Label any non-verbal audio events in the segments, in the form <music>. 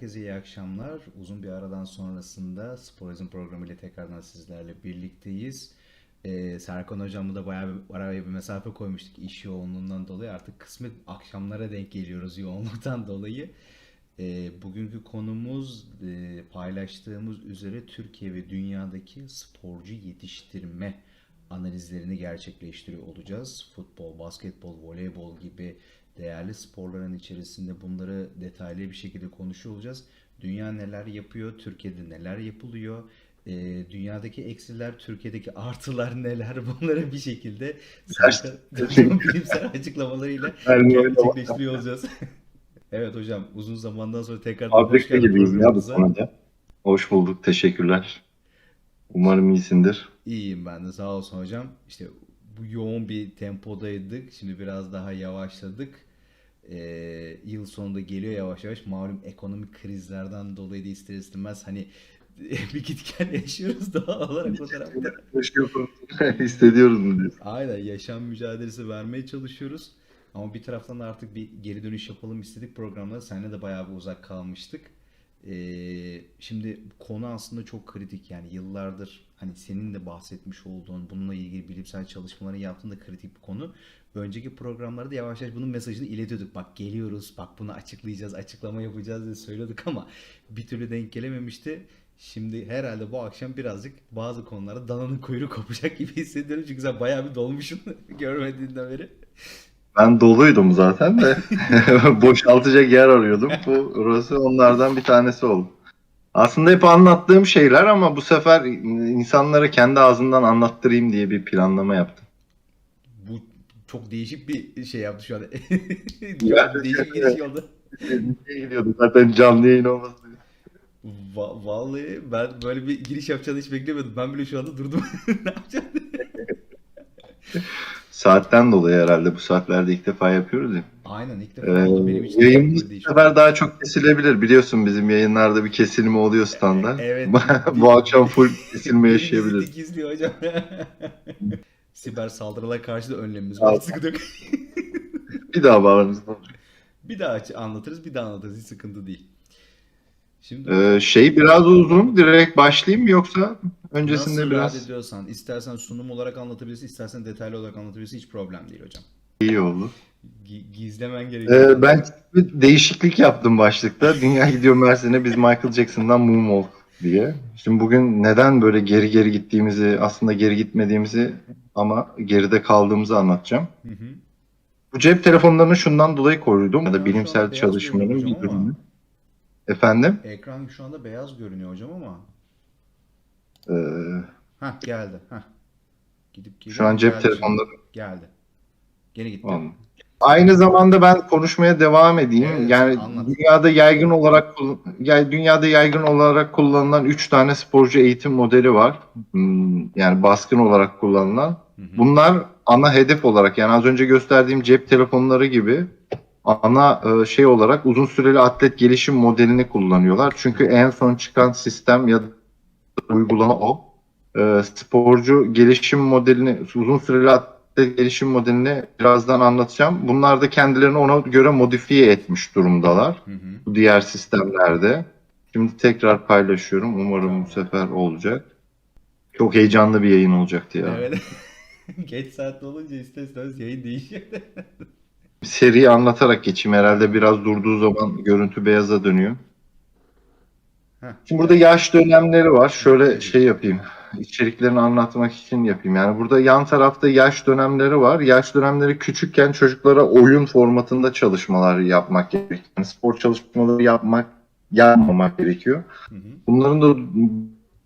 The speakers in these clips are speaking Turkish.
herkese iyi akşamlar. Uzun bir aradan sonrasında Sporizm programı ile tekrardan sizlerle birlikteyiz. Ee, Serkan hocamla da bayağı bir araya bir mesafe koymuştuk iş yoğunluğundan dolayı. Artık kısmet akşamlara denk geliyoruz <laughs> yoğunluktan dolayı. Ee, bugünkü konumuz e, paylaştığımız üzere Türkiye ve dünyadaki sporcu yetiştirme analizlerini gerçekleştiriyor olacağız. Futbol, basketbol, voleybol gibi değerli sporların içerisinde bunları detaylı bir şekilde konuşuyor olacağız. Dünya neler yapıyor, Türkiye'de neler yapılıyor, e, dünyadaki eksiler, Türkiye'deki artılar neler <laughs> bunları bir şekilde <laughs> <laughs> bilimsel açıklamalarıyla gerçekleştiriyor olacağız. evet hocam uzun zamandan sonra tekrardan hoş Fabrika geldin gibiyiz ya bu konuda. Hoş bulduk. Teşekkürler. Umarım iyisindir. İyiyim ben de sağ olsun hocam. İşte bu yoğun bir tempodaydık. Şimdi biraz daha yavaşladık. Ee, yıl sonunda geliyor yavaş yavaş. Malum ekonomik krizlerden dolayı da ister istemez hani <laughs> bir git gel yaşıyoruz <laughs> doğal olarak o tarafta. <laughs> Hissediyoruz mu diyorsun? Aynen yaşam mücadelesi vermeye çalışıyoruz. Ama bir taraftan da artık bir geri dönüş yapalım istedik programda. Seninle de bayağı bir uzak kalmıştık. Ee, şimdi konu aslında çok kritik yani yıllardır hani senin de bahsetmiş olduğun bununla ilgili bilimsel çalışmaları yaptığın da kritik bir konu. Önceki programlarda yavaş yavaş bunun mesajını iletiyorduk. Bak geliyoruz, bak bunu açıklayacağız, açıklama yapacağız diye söylüyorduk ama bir türlü denk gelememişti. Şimdi herhalde bu akşam birazcık bazı konularda dananın kuyruğu kopacak gibi hissediyorum. Çünkü sen bayağı bir dolmuşsun <laughs> görmediğinden beri. Ben doluydum zaten de <laughs> <laughs> boşaltacak yer arıyordum. Bu burası onlardan bir tanesi oldu. Aslında hep anlattığım şeyler ama bu sefer insanlara kendi ağzından anlattırayım diye bir planlama yaptım. Bu çok değişik bir şey yaptı şu an. <laughs> Ya. değişik bir giriş oldu. Nereye gidiyorduk zaten canlı yayın olması. Va- vallahi ben böyle bir giriş yapacağını hiç beklemiyordum. Ben bile şu anda durdum. ne yapacağım? Saatten dolayı herhalde bu saatlerde ilk defa yapıyoruz ya. Aynen ilk defa Ee, oldu benim için. yayınımız bu sefer daha çok kesilebilir. Biliyorsun bizim yayınlarda bir kesilme oluyor standart. <laughs> Evet. <laughs> bu akşam full kesilme yaşayabiliriz. gizli gizliyor hocam. <laughs> Siber saldırılara karşı da önlemimiz var. Yok. Bir daha bağlanırız. Bir daha anlatırız, bir daha anlatırız. Hiç sıkıntı değil. Şimdi Ee, şey biraz uzun. Direkt başlayayım mı yoksa öncesinde nasıl biraz rahat ediyorsan, istersen sunum olarak anlatabilirsin, istersen detaylı olarak anlatabilirsin. Hiç problem değil hocam. iyi oldu. Gi- gizlemen gerekiyor. Ee, ben bir değişiklik yaptım başlıkta. Dünya gidiyor Mersin'e biz Michael Jackson'dan Moonwalk diye. Şimdi bugün neden böyle geri geri gittiğimizi, aslında geri gitmediğimizi ama geride kaldığımızı anlatacağım. Hı hı. Bu cep telefonlarını şundan dolayı koydum. Ya da bilimsel beyaz çalışmanın görünüyor bir hocam ama. ürünü. Efendim? Ekran şu anda beyaz görünüyor hocam ama. Hah geldi. Hah. Gidip geliyor. şu an cep Geldi telefonları şimdi. Geldi. Gene gitti. Tamam. Aynı zamanda ben konuşmaya devam edeyim. Evet, yani anlat. dünyada yaygın olarak kul- ya dünyada yaygın olarak kullanılan 3 tane sporcu eğitim modeli var. Hmm, Yani baskın olarak kullanılan. Hı hı. Bunlar ana hedef olarak yani az önce gösterdiğim cep telefonları gibi ana e, şey olarak uzun süreli atlet gelişim modelini kullanıyorlar. Çünkü en son çıkan sistem ya da uygulama o. E, sporcu gelişim modelini, uzun süreli atlet gelişim modelini birazdan anlatacağım. Bunlar da kendilerini ona göre modifiye etmiş durumdalar Hı hı. bu diğer sistemlerde. Şimdi tekrar paylaşıyorum. Umarım bu sefer olacak. Çok heyecanlı bir yayın olacaktı ya. Evet. <laughs> Geç saatte olunca ister istemez yayın değişiyor. Seriyi anlatarak geçeyim. Herhalde biraz durduğu zaman görüntü beyaza dönüyor. Heh. Şimdi burada yaş dönemleri var. Şöyle şey yapayım. İçeriklerini anlatmak için yapayım. Yani burada yan tarafta yaş dönemleri var. Yaş dönemleri küçükken çocuklara oyun formatında çalışmalar yapmak gerekiyor. Yani spor çalışmaları yapmak, yapmamak gerekiyor. Hı hı. Bunların da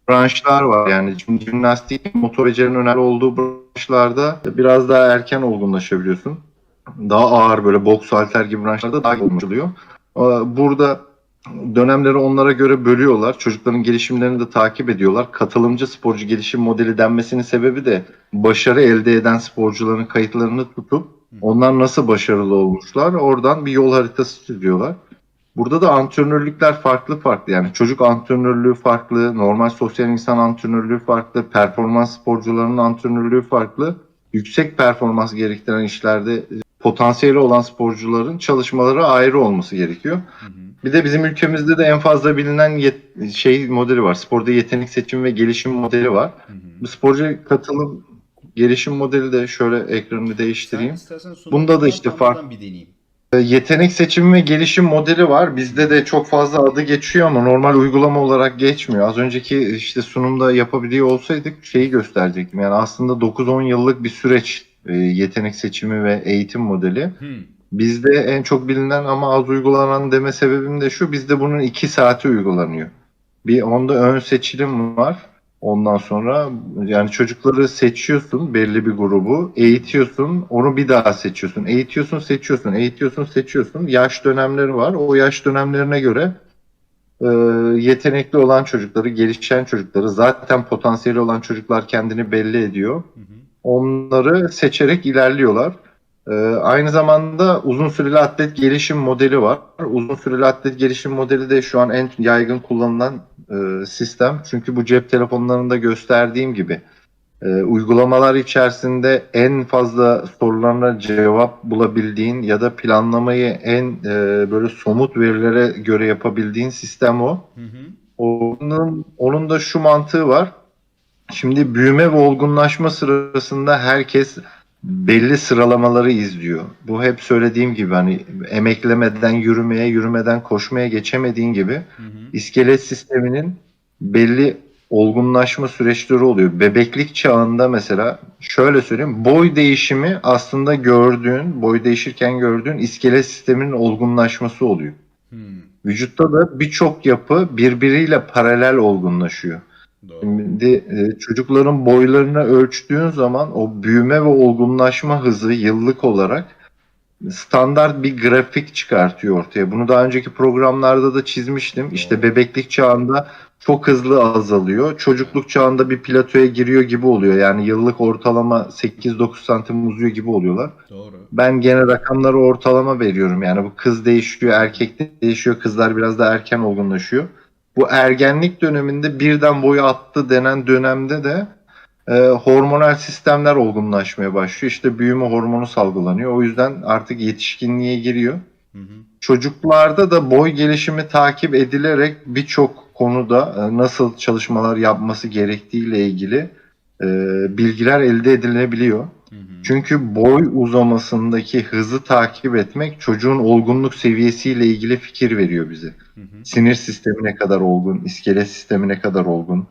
branşlar var. Yani jim- jimnastik, motor becerinin önemli olduğu branşlarda biraz daha erken olgunlaşabiliyorsun. Daha ağır böyle boks, halter gibi branşlarda daha olgunlaşılıyor. Ee, Burada dönemleri onlara göre bölüyorlar. Çocukların gelişimlerini de takip ediyorlar. Katılımcı sporcu gelişim modeli denmesinin sebebi de başarı elde eden sporcuların kayıtlarını tutup onlar nasıl başarılı olmuşlar oradan bir yol haritası çiziyorlar. Burada da antrenörlükler farklı farklı. Yani çocuk antrenörlüğü farklı, normal sosyal insan antrenörlüğü farklı, performans sporcularının antrenörlüğü farklı. Yüksek performans gerektiren işlerde potansiyeli olan sporcuların çalışmaları ayrı olması gerekiyor. Hı hı. Bir de bizim ülkemizde de en fazla bilinen şey modeli var. Sporda yetenek seçim ve gelişim modeli var. Hı hı. Bu sporcu katılım gelişim modeli de şöyle ekranını değiştireyim. Bunda da işte fark- bir deneyeyim. E, Yetenek seçimi ve gelişim modeli var. Bizde de çok fazla adı geçiyor ama normal uygulama olarak geçmiyor. Az önceki işte sunumda yapabiliyor olsaydık şeyi gösterecektim. Yani aslında 9-10 yıllık bir süreç e, yetenek seçimi ve eğitim modeli. Hı. Bizde en çok bilinen ama az uygulanan deme sebebim de şu. Bizde bunun 2 saati uygulanıyor. Bir onda ön seçilim var. Ondan sonra yani çocukları seçiyorsun belli bir grubu, eğitiyorsun, onu bir daha seçiyorsun. Eğitiyorsun, seçiyorsun, eğitiyorsun, seçiyorsun. Yaş dönemleri var. O yaş dönemlerine göre e, yetenekli olan çocukları, gelişen çocukları, zaten potansiyeli olan çocuklar kendini belli ediyor Hı hı. Onları seçerek ilerliyorlar. Ee, aynı zamanda uzun süreli atlet gelişim modeli var. Uzun süreli atlet gelişim modeli de şu an en yaygın kullanılan e, sistem. Çünkü bu cep telefonlarında gösterdiğim gibi e, uygulamalar içerisinde en fazla sorularına cevap bulabildiğin ya da planlamayı en e, böyle somut verilere göre yapabildiğin sistem o. Hı hı. Onun, onun da şu mantığı var. Şimdi büyüme ve olgunlaşma sırasında herkes belli sıralamaları izliyor. Bu hep söylediğim gibi hani emeklemeden yürümeye, yürümeden koşmaya geçemediğin gibi Hı hı. iskelet sisteminin belli olgunlaşma süreçleri oluyor. Bebeklik çağında mesela şöyle söyleyeyim boy değişimi aslında gördüğün, boy değişirken gördüğün iskelet sisteminin olgunlaşması oluyor. Hı. Vücutta da birçok yapı birbiriyle paralel olgunlaşıyor. Şimdi e, çocukların boylarını ölçtüğün zaman o büyüme ve olgunlaşma hızı yıllık olarak standart bir grafik çıkartıyor ortaya. Bunu daha önceki programlarda da çizmiştim. İşte bebeklik çağında çok hızlı azalıyor. Çocukluk çağında bir platoya giriyor gibi oluyor. Yani yıllık ortalama 8-9 santim uzuyor gibi oluyorlar. Doğru. Ben gene rakamları ortalama veriyorum. Yani bu kız değişiyor, erkek değişiyor. Kızlar biraz da erken olgunlaşıyor. Bu ergenlik döneminde birden boyu attı denen dönemde de e, hormonal sistemler olgunlaşmaya başlıyor. İşte büyüme hormonu salgılanıyor. O yüzden artık yetişkinliğe giriyor. Hı hı. Çocuklarda da boy gelişimi takip edilerek birçok konuda e, nasıl çalışmalar yapması gerektiğiyle ilgili e, bilgiler elde edilebiliyor. Hı hı. Çünkü boy uzamasındaki hızı takip etmek çocuğun olgunluk seviyesiyle ilgili fikir veriyor bize. Hı. Sinir sistemi ne kadar olgun, iskelet sistemi ne kadar olgun,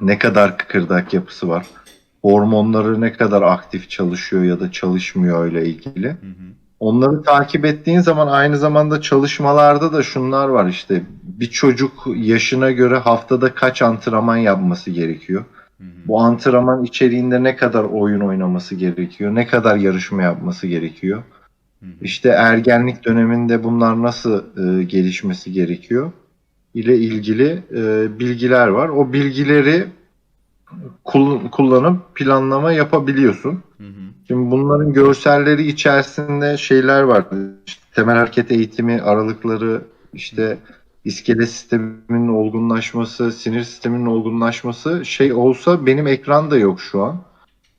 ne kadar kıkırdak yapısı var, hormonları ne kadar aktif çalışıyor ya da çalışmıyor öyle ilgili. Hı hı. Onları takip ettiğin zaman aynı zamanda çalışmalarda da şunlar var işte bir çocuk yaşına göre haftada kaç antrenman yapması gerekiyor. Hı hı. Bu antrenman içeriğinde ne kadar oyun oynaması gerekiyor, ne kadar yarışma yapması gerekiyor. Hı. İşte ergenlik döneminde bunlar nasıl e, gelişmesi gerekiyor ile ilgili e, bilgiler var. O bilgileri kul- kullanıp planlama yapabiliyorsun. Hı hı. Şimdi bunların görselleri içerisinde şeyler var. İşte temel hareket eğitimi, aralıkları, işte iskelet sisteminin olgunlaşması, sinir sisteminin olgunlaşması şey olsa benim ekranda yok şu an.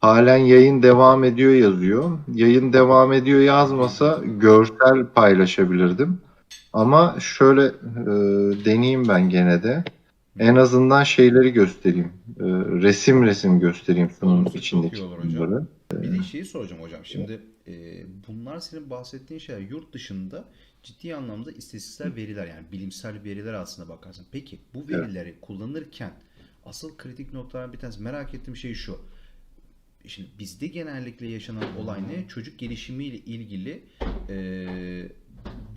Halen yayın devam ediyor yazıyor. Yayın devam ediyor yazmasa görsel paylaşabilirdim. Ama şöyle e, deneyeyim ben gene de. En azından şeyleri göstereyim. E, resim resim göstereyim sunum çok içindeki iyi olur hocam. bunları. Bir de şeyi soracağım hocam. Şimdi e, bunlar senin bahsettiğin şeyler yurt dışında ciddi anlamda istatistiksel veriler yani bilimsel veriler aslında bakarsan. Peki bu verileri kullanırken asıl kritik noktalardan bir tanesi merak ettiğim şey şu. Şimdi bizde genellikle yaşanan olay ne? Çocuk gelişimiyle ilgili e,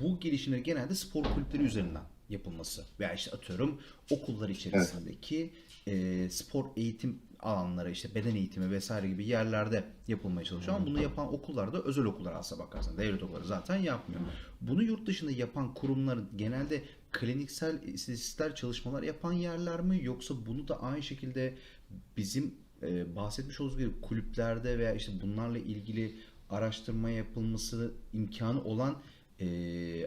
bu gelişimleri genelde spor kulüpleri üzerinden yapılması. Veya işte atıyorum okullar içerisindeki e, spor eğitim alanları işte beden eğitimi vesaire gibi yerlerde yapılmaya çalışıyor. Ama bunu yapan okullar da özel okullar aslına bakarsan. Devlet okulları zaten yapmıyor. Bunu yurt dışında yapan kurumlar genelde kliniksel istatistikler çalışmalar yapan yerler mi? Yoksa bunu da aynı şekilde bizim e, bahsetmiş olduğumuz gibi kulüplerde veya işte bunlarla ilgili araştırma yapılması imkanı olan e,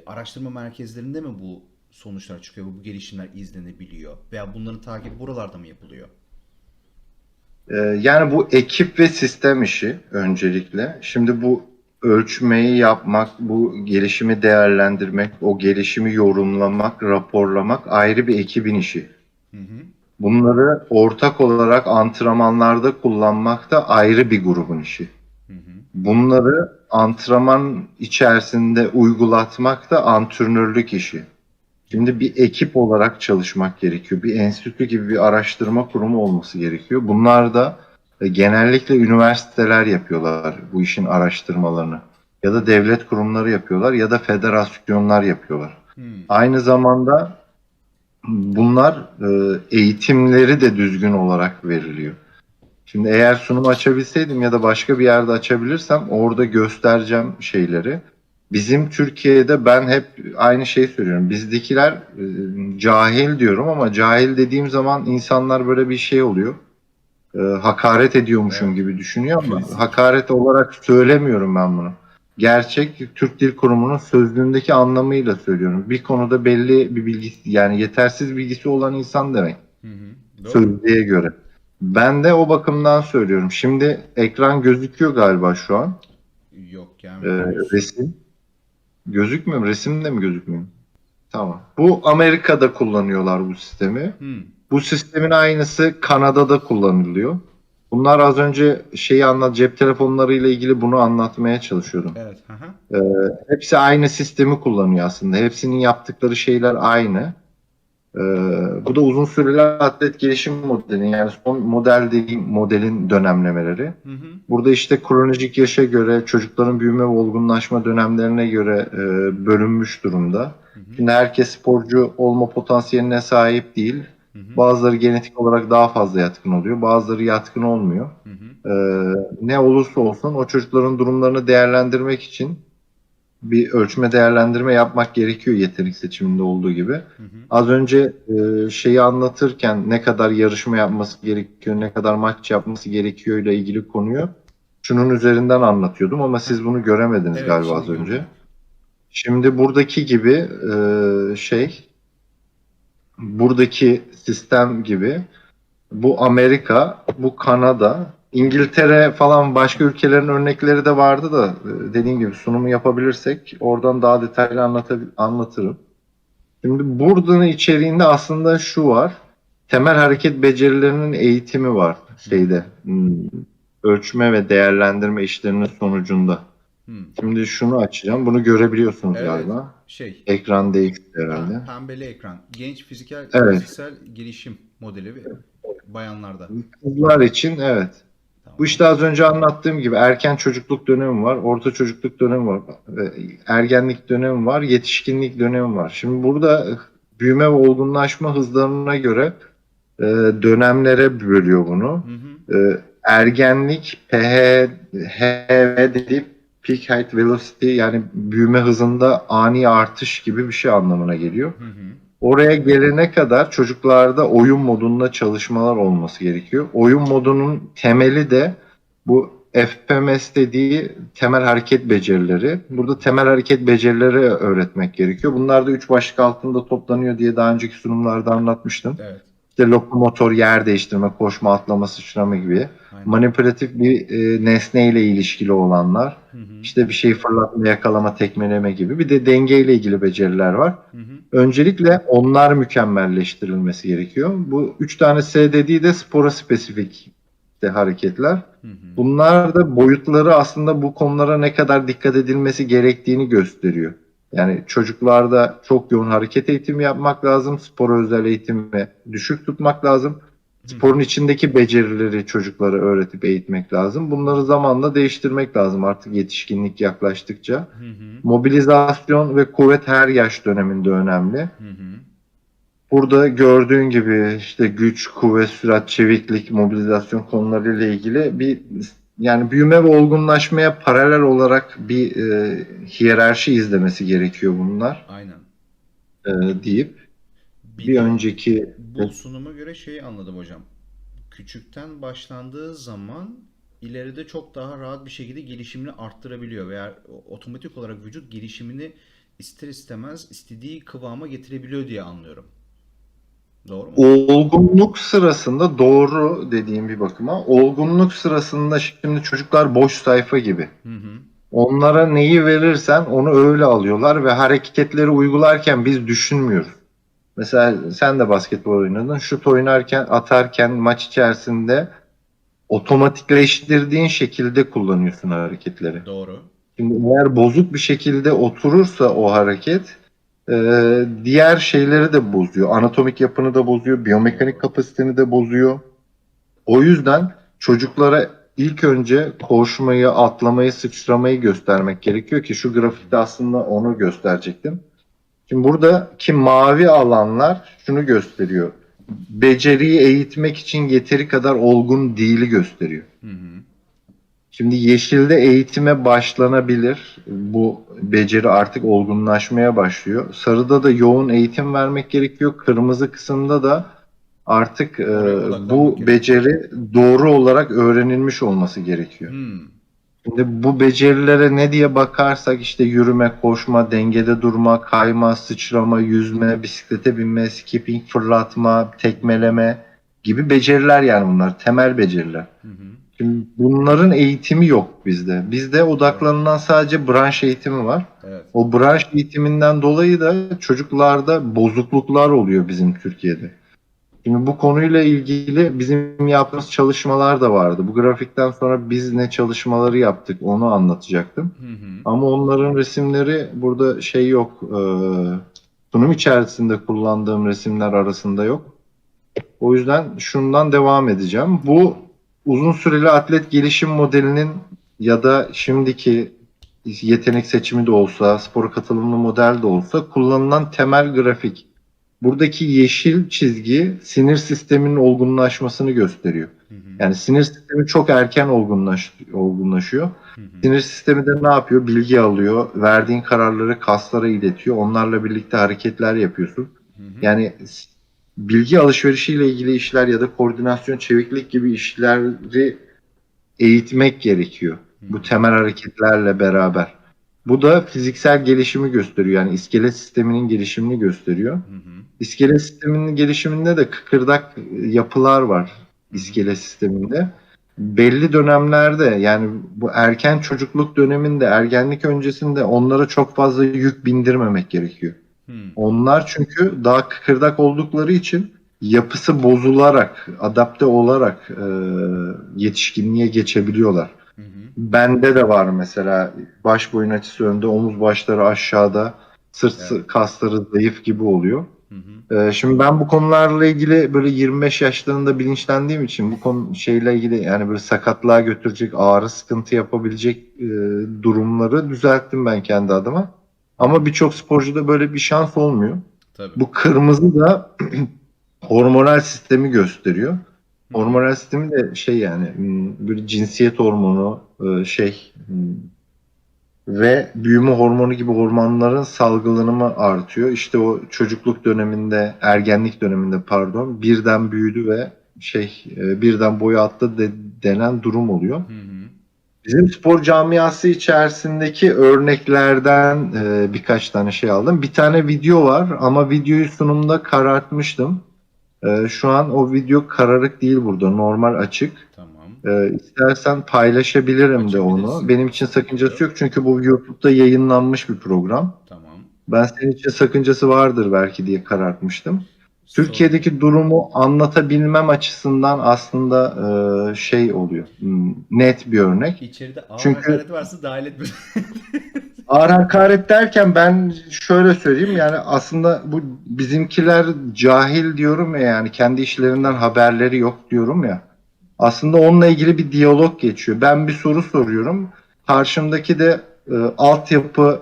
araştırma merkezlerinde mi bu sonuçlar çıkıyor, bu gelişimler izlenebiliyor? Veya bunların takibi buralarda mı yapılıyor? Ee, yani bu ekip ve sistem işi öncelikle. Şimdi bu ölçmeyi yapmak, bu gelişimi değerlendirmek, o gelişimi yorumlamak, raporlamak ayrı bir ekibin işi. Hı hı. Bunları ortak olarak antrenmanlarda kullanmak da ayrı bir grubun işi. Hı hı. Bunları antrenman içerisinde uygulatmak da antrenörlük işi. Şimdi bir ekip olarak çalışmak gerekiyor. Bir enstitü gibi bir araştırma kurumu olması gerekiyor. Bunlar da e, genellikle üniversiteler yapıyorlar bu işin araştırmalarını. Ya da devlet kurumları yapıyorlar ya da federasyonlar yapıyorlar. Hı. Aynı zamanda bunlar e, eğitimleri de düzgün olarak veriliyor. Şimdi eğer sunum açabilseydim ya da başka bir yerde açabilirsem orada göstereceğim şeyleri. Bizim Türkiye'de ben hep aynı şeyi söylüyorum. Bizdekiler e, cahil diyorum ama cahil dediğim zaman insanlar böyle bir şey oluyor. E, hakaret ediyormuşum Evet. gibi düşünüyor ama hakaret olarak söylemiyorum ben bunu. Gerçek Türk Dil Kurumu'nun sözlüğündeki anlamıyla söylüyorum. Bir konuda belli bir bilgisi yani yetersiz bilgisi olan insan demek Hı hı. Doğru. sözlüğe göre. Ben de o bakımdan söylüyorum. Şimdi ekran gözüküyor galiba şu an. Yok Ee, yani. resim. Gözükmüyor mu? Resim de mi gözükmüyor? Tamam. Bu Amerika'da kullanıyorlar bu sistemi. Hı. Bu sistemin aynısı Kanada'da kullanılıyor. Bunlar az önce şeyi anlat cep telefonlarıyla ilgili bunu anlatmaya çalışıyordum. Evet. Hı hı. Hepsi aynı sistemi kullanıyor aslında. Hepsinin yaptıkları şeyler aynı. Ee, bu da uzun süreli atlet gelişim modeli. Yani son model dediğim modelin dönemlemeleri. Hı hı. Burada işte kronolojik yaşa göre, çocukların büyüme ve olgunlaşma dönemlerine göre e, bölünmüş durumda. Hı hı. Şimdi herkes sporcu olma potansiyeline sahip değil. Hı hı. Bazıları genetik olarak daha fazla yatkın oluyor. Bazıları yatkın olmuyor. Hı hı. Ee, ne olursa olsun o çocukların durumlarını değerlendirmek için bir ölçme değerlendirme yapmak gerekiyor yetenek seçiminde olduğu gibi. Hı hı. Az önce e, şeyi anlatırken ne kadar yarışma yapması gerekiyor, ne kadar maç yapması gerekiyor ile ilgili konuyu şunun üzerinden anlatıyordum ama siz bunu göremediniz Evet, galiba az önce. gördüm. Şimdi buradaki gibi e, şey buradaki sistem gibi bu Amerika, bu Kanada, İngiltere falan başka ülkelerin örnekleri de vardı da e, dediğim gibi sunumu yapabilirsek oradan daha detaylı anlatırım. Şimdi buradanın içeriğinde aslında şu var. Temel hareket becerilerinin eğitimi var şeyde. hmm, Ölçme ve değerlendirme işlerinin sonucunda. Hı. Şimdi şunu açacağım. Bunu görebiliyorsunuz Evet. galiba. Şey. Ekran değişti herhalde. Pem- Pembeli ekran. Genç fiziksel Evet. fiziksel gelişim modeli ve bayanlarda. Kızlar için evet. Tamam. Bu işte az önce anlattığım gibi erken çocukluk dönemi var, orta çocukluk dönemi var, ergenlik dönemi var, yetişkinlik dönemi var. Şimdi burada e, büyüme ve olgunlaşma hızlarına göre e, dönemlere bölüyor bunu. Hı hı. E, ergenlik PH, HV dediği peak height velocity yani büyüme hızında ani artış gibi bir şey anlamına geliyor. Hı hı. Oraya gelene kadar çocuklarda oyun modunda çalışmalar olması gerekiyor. Oyun modunun temeli de bu FPMS dediği temel hareket becerileri. Burada temel hareket becerileri öğretmek gerekiyor. Bunlar da üç başlık altında toplanıyor diye daha önceki sunumlarda anlatmıştım. Evet. İşte lokomotor, yer değiştirme, koşma, atlama, sıçrama gibi. Aynen. Manipülatif bir e, nesneyle ilişkili olanlar. Hı hı. İşte bir şey fırlatma, yakalama, tekmeleme gibi. Bir de dengeyle ilgili beceriler var. Hı hı. Öncelikle onlar mükemmelleştirilmesi gerekiyor. Bu üç tane S dediği de spora spesifik de hareketler. Hı hı. Bunlar da boyutları aslında bu konulara ne kadar dikkat edilmesi gerektiğini gösteriyor. Yani çocuklarda çok yoğun hareket eğitimi yapmak lazım. Spor özel eğitimi düşük tutmak lazım. Sporun içindeki becerileri çocuklara öğretip eğitmek lazım. Bunları zamanla değiştirmek lazım artık yetişkinlik yaklaştıkça. Hı hı. Mobilizasyon ve kuvvet her yaş döneminde önemli. Hı hı. Burada gördüğün gibi işte güç, kuvvet, sürat, çeviklik, mobilizasyon konularıyla ilgili bir yani büyüme ve olgunlaşmaya paralel olarak bir e, hiyerarşi izlemesi gerekiyor bunlar Aynen. e, deyip Bir bir önceki bu sunuma göre şeyi anladım hocam. Küçükten başlandığı zaman ileride çok daha rahat bir şekilde gelişimini arttırabiliyor veya otomatik olarak vücut gelişimini ister istemez istediği kıvama getirebiliyor diye anlıyorum. Doğru mu? olgunluk sırasında doğru dediğim bir bakıma olgunluk sırasında şimdi çocuklar boş sayfa gibi. Hı hı. Onlara neyi verirsen onu öyle alıyorlar ve hareketleri uygularken biz düşünmüyoruz. Mesela sen de basketbol oynadın. Şut oynarken, atarken maç içerisinde otomatikleştirdiğin şekilde kullanıyorsun hareketleri. Doğru. Şimdi eğer bozuk bir şekilde oturursa o hareket e, diğer şeyleri de bozuyor. Anatomik yapını da bozuyor, biyomekanik kapasiteni de bozuyor. O yüzden çocuklara ilk önce koşmayı, atlamayı, sıçramayı göstermek gerekiyor ki şu grafikte aslında onu gösterecektim. Şimdi buradaki mavi alanlar şunu gösteriyor. Beceriyi eğitmek için yeteri kadar olgun değili gösteriyor. Hı hı. Şimdi yeşilde eğitime başlanabilir. Bu beceri artık olgunlaşmaya başlıyor. Sarıda da yoğun eğitim vermek gerekiyor. Kırmızı kısımda da artık e, bu beceri doğru olarak öğrenilmiş olması gerekiyor. Hmm. Şimdi bu becerilere ne diye bakarsak işte yürüme, koşma, dengede durma, kayma, sıçrama, yüzme, bisiklete binme, skipping, fırlatma, tekmeleme gibi beceriler yani bunlar. Temel beceriler. Hı hı. Şimdi bunların eğitimi yok bizde. Bizde odaklanılan sadece branş eğitimi var. Evet. O branş eğitiminden dolayı da çocuklarda bozukluklar oluyor bizim Türkiye'de. Şimdi bu konuyla ilgili bizim yaptığımız çalışmalar da vardı. Bu grafikten sonra biz ne çalışmaları yaptık onu anlatacaktım. Hı hı. Ama onların resimleri burada şey yok. E, sunum içerisinde kullandığım resimler arasında yok. O yüzden şundan devam edeceğim. Bu uzun süreli atlet gelişim modelinin ya da şimdiki yetenek seçimi de olsa, spor katılımlı model de olsa kullanılan temel grafik. Buradaki yeşil çizgi sinir sisteminin olgunlaşmasını gösteriyor. Hı hı. Yani sinir sistemi çok erken olgunlaş, olgunlaşıyor. Hı hı. Sinir sistemi de ne yapıyor? Bilgi alıyor. Verdiğin kararları kaslara iletiyor. Onlarla birlikte hareketler yapıyorsun. Hı hı. Yani bilgi alışverişiyle ilgili işler ya da koordinasyon, çeviklik gibi işleri eğitmek gerekiyor. Bu temel hareketlerle beraber. Bu da fiziksel gelişimi gösteriyor. Yani iskelet sisteminin gelişimini gösteriyor. Hı hı. İskelet sisteminin gelişiminde de kıkırdak yapılar var iskelet sisteminde. Belli dönemlerde yani bu erken çocukluk döneminde, ergenlik öncesinde onlara çok fazla yük bindirmemek gerekiyor. Hı. Onlar çünkü daha kıkırdak oldukları için yapısı bozularak, adapte olarak e, yetişkinliğe geçebiliyorlar. Hı hı. Bende de var mesela baş boyun açısı önde, omuz başları aşağıda, sırt Evet. kasları zayıf gibi oluyor. Hı hı. Ee, şimdi ben bu konularla ilgili böyle 25 yaşlarında bilinçlendiğim için bu konu şeyle ilgili yani böyle sakatlığa götürecek, ağrı sıkıntı yapabilecek e, durumları düzelttim ben kendi adıma. Ama birçok sporcuda böyle bir şans olmuyor. Tabii. Bu kırmızı da <clears throat> hormonal sistemi gösteriyor. Hormonal sistemi de şey yani hmm, bir cinsiyet hormonu e, şey hmm, ve büyüme hormonu gibi hormonların salgılanımı artıyor. İşte o çocukluk döneminde, ergenlik döneminde pardon birden büyüdü ve şey e, birden boyu attı de, denen durum oluyor. Hı hı. Bizim spor camiası içerisindeki örneklerden e, birkaç tane şey aldım. Bir tane video var ama videoyu sunumda karartmıştım. E, şu an o video kararık değil burada. Normal açık. Tamam. E, istersen paylaşabilirim de onu. Benim için sakıncası yok çünkü bu YouTube'da yayınlanmış bir program. Tamam. Ben senin için sakıncası vardır belki diye karartmıştım. Türkiye'deki durumu anlatabilmem açısından aslında e, şey oluyor. Hmm, Net bir örnek. İçeride ağır Çünkü- hakaret varsa dahil etme. <laughs> Ağır hakaret derken ben şöyle söyleyeyim yani aslında bu bizimkiler cahil diyorum ya yani kendi işlerinden haberleri yok diyorum ya. Aslında onunla ilgili bir diyalog geçiyor. Ben bir soru soruyorum. Karşımdaki de e, altyapı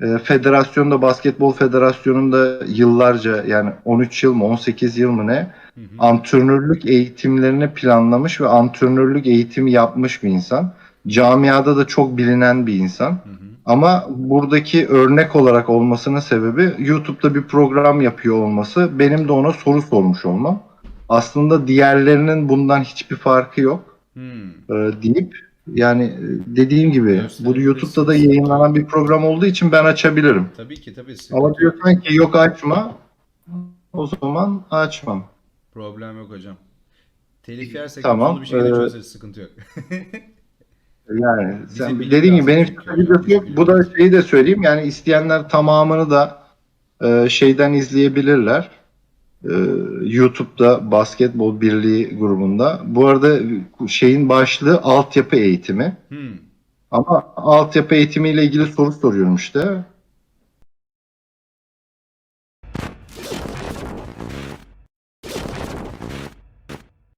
e, federasyonda basketbol federasyonunda yıllarca yani 13 yıl mı 18 yıl mı ne Hı hı. antrenörlük eğitimlerini planlamış ve antrenörlük eğitimi yapmış bir insan. Camiada da çok bilinen bir insan. Hı hı. Ama buradaki örnek olarak olmasının sebebi YouTube'da bir program yapıyor olması. Benim de ona soru sormuş olmam. Aslında diğerlerinin bundan hiçbir farkı yok Hmm. e, deyip yani e, dediğim gibi bu Gösterebilirsin. YouTube'da da yayınlanan bir program olduğu için ben açabilirim. Tabii ki tabii. Ama diyorsan ki yok açma o zaman açmam. Problem yok hocam. Telif yersek Tamam, bir şekilde ee, çözeriz. Sıkıntı yok. <laughs> Yani Bize sen bilim dediğin gibi benim videosu yok. Bu da şeyi de söyleyeyim. Yani isteyenler tamamını da e, şeyden izleyebilirler. E, YouTube'da Basketbol Birliği grubunda. Bu arada şeyin başlığı altyapı eğitimi. Hmm. Ama altyapı eğitimiyle ilgili soru soruyorum işte.